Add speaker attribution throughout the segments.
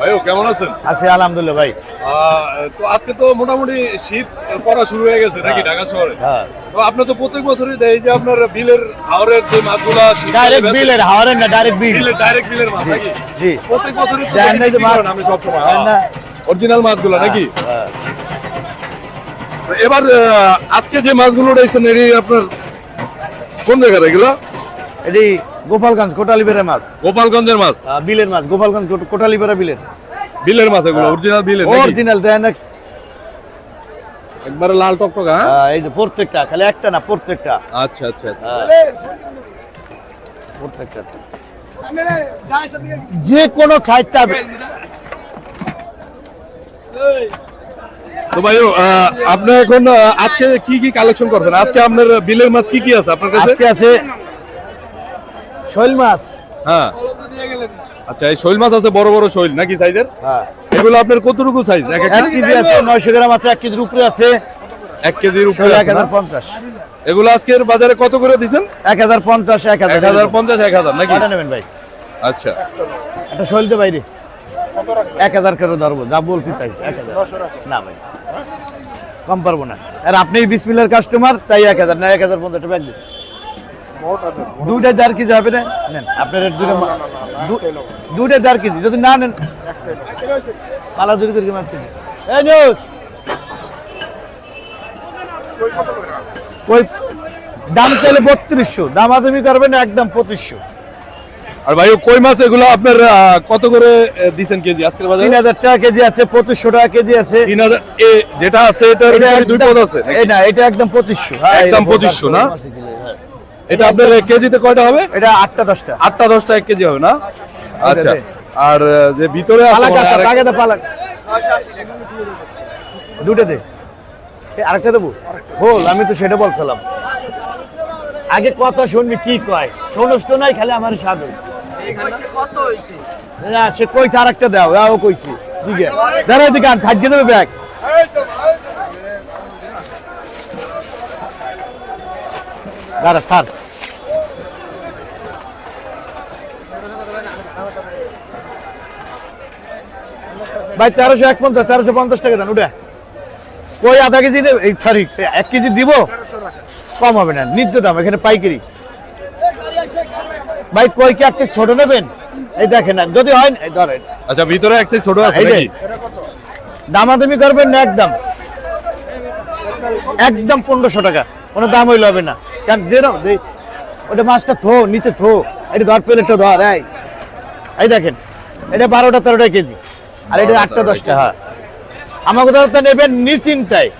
Speaker 1: ভাইও কেমন আছেন?
Speaker 2: আছি আলহামদুলিল্লাহ ভাই।
Speaker 1: তো আজকে তো মোটামুটি শীত পড়া শুরু হয়ে গেছে নাকি ঢাকা শহরে?
Speaker 2: হ্যাঁ।
Speaker 1: তো আপনি তো প্রত্যেক বছরই দেয় যে আপনার বিলের হাওরের যে মাছগুলা
Speaker 2: ডাইরেক্ট বিলের হাওয়ারেন না ডাইরেক্ট বিল।
Speaker 1: বিলের ডাইরেক্ট বিলের মাছ নাকি?
Speaker 2: জি।
Speaker 1: প্রত্যেক বছরই
Speaker 2: যে মাছ?
Speaker 1: আমি সবসময়।
Speaker 2: দেন না?
Speaker 1: অরিজিনাল মাছগুলো নাকি?
Speaker 2: হ্যাঁ।
Speaker 1: এবার আজকে যে মাছগুলো উঠেছেন এটি আপনার কোন জায়গার এগুলো?
Speaker 2: এটি গোপালগঞ্জ কোটালিবেড়ের মাছ।
Speaker 1: গোপালগঞ্জের মাছ?
Speaker 2: বিলের মাছ গোপালগঞ্জ কোট- কোটালিবেড়া বিলের।
Speaker 1: বিলের মাছ এগুলো অরিজিনাল বিলের
Speaker 2: অরিজিনাল দেন
Speaker 1: একবারে লাল টকটকা হ্যাঁ?
Speaker 2: আহ, এই যে প্রত্যেকটা খালি একটা না প্রত্যেকটা।
Speaker 1: আচ্ছা আচ্ছা আচ্ছা।
Speaker 2: প্রত্যেকটা। যে কোনো সাইজ চাবে
Speaker 1: তো ভাই আপনি এখন আজকে কি কি কালেকশন করবেন? আজকে আপনার বিলের মাছ কি কি আছে আপনার কাছে?
Speaker 2: আজকে আছে শৈল মাছ।
Speaker 1: হ্যাঁ। আচ্ছা এই শৈল মাছ আছে বড় বড় শৈল নাকি সাইজের?
Speaker 2: হ্যাঁ।
Speaker 1: এগুলো আপনার কতটুকু সাইজ এক
Speaker 2: এক কেজি আছে নয়শো গ্রাম আছে কেজির উপরে আছে।
Speaker 1: কেজির উপরে
Speaker 2: শৈল এক
Speaker 1: আছে না?
Speaker 2: হাজার পঞ্চাশ।
Speaker 1: এগুলো আজকের বাজারে কত করে নাকি?
Speaker 2: নেবেন ভাই।
Speaker 1: আচ্ছা।
Speaker 2: একটা শৈলতে বাইরে। এক হাজার করে ধরবো যা বলছি তাই। না ভাই। কম পারব না। আর আপনি বিসমিলের কাস্টমার তাই এক হাজার না এক হাজার পঞ্চাশ টাকা দুইটা চার কেজি হবে না? নেন আপনার দুটো দুইটা চার কেজি। যদি না নেন পালা দুই করে মারছি এই নিউজ! ওই দাম চাইলে বত্রিশশো দামাদামি করবেন একদম পঁচিশশো।
Speaker 1: আর ভাই কই মাছ এগুলো আপনার কত করে দিছেন কেজি আজকের
Speaker 2: তিন
Speaker 1: বাজারে
Speaker 2: হাজার টাকা কেজি আছে পঁচিশশো টাকা কেজি আছে।
Speaker 1: তিন এ যেটা আছে
Speaker 2: এটা
Speaker 1: দুই পদ আছে
Speaker 2: এই না এটা একদম পঁচিশশো।
Speaker 1: একদম 2500 না? এটা আপনার কেজিতে কয়টা হবে?
Speaker 2: এটা আটটা দশটা।
Speaker 1: আটটা দশটা এক কেজি হবে না? আচ্ছা। আর যে ভিতরে আছে
Speaker 2: পালাক। দুটো দে। আরেকটা দেবো? হোল আমি তো সেটা বলছিলাম। আগে কথা শুনবি কি কয়? শোনস তো নাই খালি আমার সাধু। না সে কইছে আরেকটা দাও দাও কইছি। ঠিক আছে দাঁড়া দিকে আর দেবে ব্যাগ। দাঁড়া স্যার ভাই তেরোশো এক পঞ্চাশ তেরোশো পঞ্চাশ টাকা দেন ওটা কই আধা কেজি দেবে এই সরি এক কেজি দিব? কম হবে না নিত্য দাম এখানে পাইকারি। ভাই কই কি একটা ছোট নেবেন? এই দেখেন না যদি হয় এই ধরেন।
Speaker 1: আচ্ছা ভিতরে এক ছোট আছে। নাকি?
Speaker 2: দামাদামি করবেন না একদম? একদম পনেরোশো টাকা কোনো দাম হইলে হবে না। কারণ যে নাও, দে ওটা মাছটা থো নিচে থো এটা ধর প্লেটটা ধর এই। দেখেন এটা বারোটা তেরোটা কেজি আর এটা আটটা দশটা হ্যাঁ। আমাকে তো নেবেন নিশ্চিন্তায়।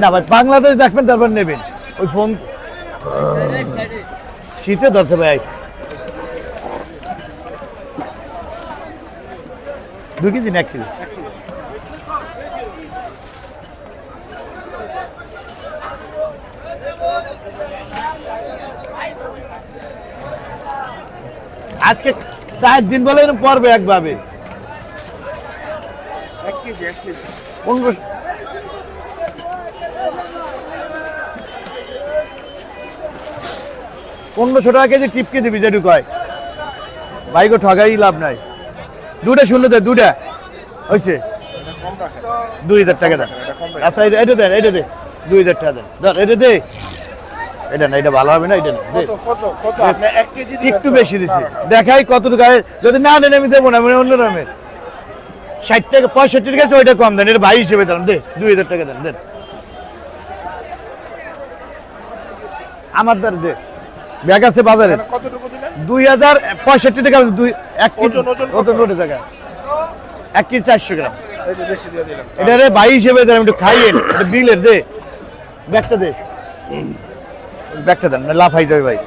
Speaker 2: না ভাই বাংলাদেশ দেখবেন তারপর নেবেন। ওই ফোন শীতে ধরতে ভাই আইস। দুই কেজি না এক কেজি? আজকে চার দিন বলে পড়বে একভাবে। পনেরোশো টাকা কেজি টিপকে দিবি যেটুকু হয় বাইকও ঠগাই লাভ নাই। দুটা শূন্য দে দুটা হয়েছে দুই হাজার টাকা দেন আচ্ছা এটা দেন এটা দে। দুই হাজার টাকা দেন। এটা দে। এটা না এটা ভালো হবে না এটা না একটু বেশি দিছি। দেখাই আয়। যদি না দেন আমি দেবো না মানে অন্য নামে ষাট টাকা পঁয়ষট্টি টাকা আছে, ওইটা কম দেন এটা ভাই হিসেবে দেন দে দুই হাজার টাকা দেন দেন। আমার দ্বার দে ব্যাগ আছে বাজারে দুই হাজার পঁয়ষট্টি টাকা দুই এক কেজি টাকা? এক কেজি চারশো গ্রাম। এটা রে ভাই হিসেবে একটু খাইয়েন এটা বিলের দে ব্যাগটা দে। ব্যাগটা দেন লাফাই যাবে ভাই।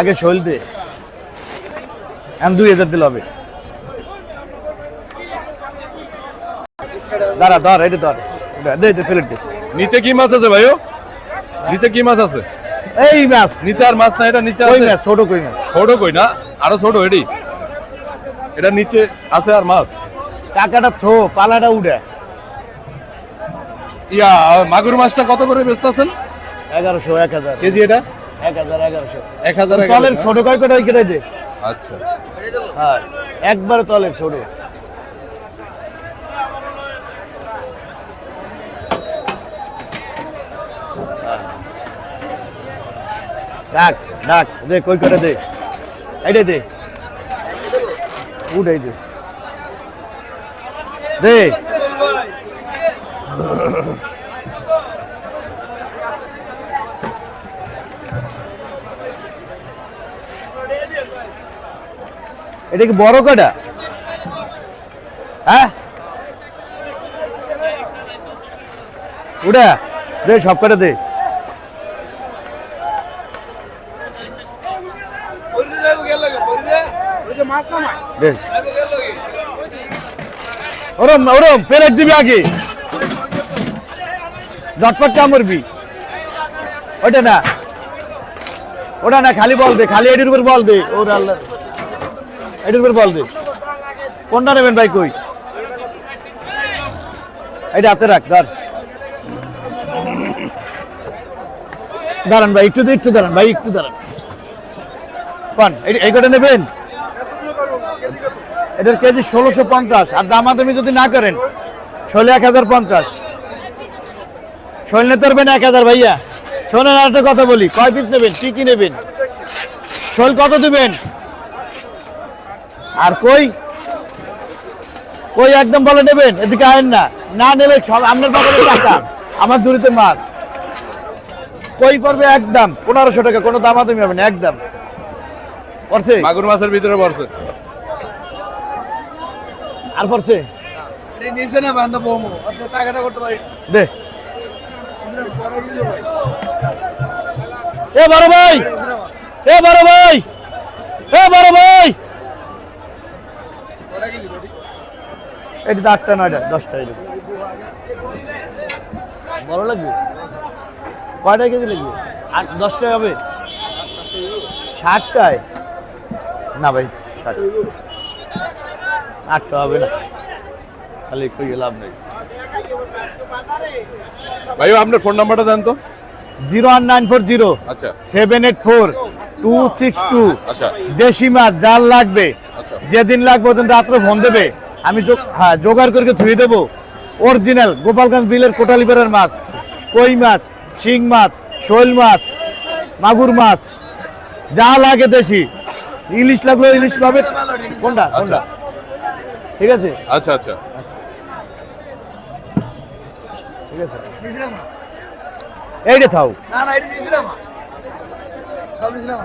Speaker 2: আগে শৈল দে। এখন দুই হাজার দিলে হবে। দাঁড়া ধর এটা ধর। দে দে।
Speaker 1: নিচে কি মাছ আছে ভাইও? নিচে কি মাছ আছে?
Speaker 2: এই মাছ।
Speaker 1: নিচে আর মাছ না এটা নিচে
Speaker 2: কই
Speaker 1: আছে?
Speaker 2: মাছ? ছোট কই মাছ?
Speaker 1: ছোট কই না আরও ছোট এডি। এটা নিচে আছে আর মাছ।
Speaker 2: কাকাটা থো পালাটা উড়ে।
Speaker 1: ইয়া মাগুর মাছটা কত করে বেচতে আছেন
Speaker 2: এগারোশো এক হাজার।
Speaker 1: কেজি এটা?
Speaker 2: এক হাজার এগারোশো।
Speaker 1: এক হাজার
Speaker 2: তলের ছোট কয় কটা কেটে দে
Speaker 1: আচ্ছা।
Speaker 2: হ্যাঁ একবার তলের ছোট। ডাক ডাক দে কই করে দে? এইটা দে। উঠাই দে দে। এটা কি বড় কটা? হ্যাঁ? উড়া দে সব কটা দে। দে। ওরম ওরম, পেরেক দিবি আগে। ঝটপট কামড়বি ওটা না। ওটা না, খালি বল দে, খালি এটির উপর বল দে। ওর আল্লাহ। এটির উপর বল দে। কোনটা নেবেন ভাই কই? এটা হাতে রাখ, ধর। দাঁড়ান ভাই, একটু একটু দাঁড়ান ভাই, একটু দাঁড়ান। পান এই- কটা নেবেন? এটার কেজি ষোলোশো পঞ্চাশ। আর দামাদামি যদি না করেন ষোলো এক হাজার পঞ্চাশ। শৈল নিতে পারবেন এক হাজার ভাইয়া। শোনেন আর একটা কথা বলি, কয় পিস নেবেন, কি কি নেবেন? শৈল কত দিবেন? আর কই? কই একদম বলে নেবেন, এদিকে আয়েন না। না নেবে আপনার বাবারের টাকা, আমার দূরিতে মাছ কই পড়বে একদম, পনেরোশো টাকা, কোনো দামা দামাদামি হবে না, একদম।
Speaker 1: মাগুর মাছের ভিতরে পড়ছে।
Speaker 2: আর পড়ছে?
Speaker 3: নিচে না বান্ধব বমো। আপনি টাকাটা করতে পারি।
Speaker 2: দে। এ বড় ভাই! এ বড় ভাই! এ বড় ভাই! এটি তো আটটা নয়টা দশটা এরকম বড় লাগবে? কয়টা কেজি লাগবে? আট দশটায় হবে? ষাটটায় না ভাই ষাট আটটা হবে না। খালি কই লাভ নেই।
Speaker 1: ভাইও আপনার ফোন নাম্বারটা দেন তো।
Speaker 2: Zero one nine four zero.
Speaker 1: আচ্ছা।
Speaker 2: Seven eight four two six two.
Speaker 1: আচ্ছা।
Speaker 2: দেশি মাছ যার লাগবে
Speaker 1: আচ্ছা।
Speaker 2: যেদিন লাগবে ওদিন রাত্রে ফোন দেবে। আমি হ্যাঁ জোগাড় করে ধুয়ে দেবো। অরিজিনাল গোপালগঞ্জ বিলের কোটালিপাড়ার মাছ কই মাছ শিং মাছ শোল মাছ মাগুর মাছ যা লাগে দেশি। ইলিশ লাগল ইলিশ পাবে কোনটা? কোনটা? ঠিক আছে?
Speaker 1: আচ্ছা আচ্ছা।
Speaker 2: ঠিক আছে। এইটা থাও।
Speaker 3: না না এটা দিছিলাম সব নিয়েছিলাম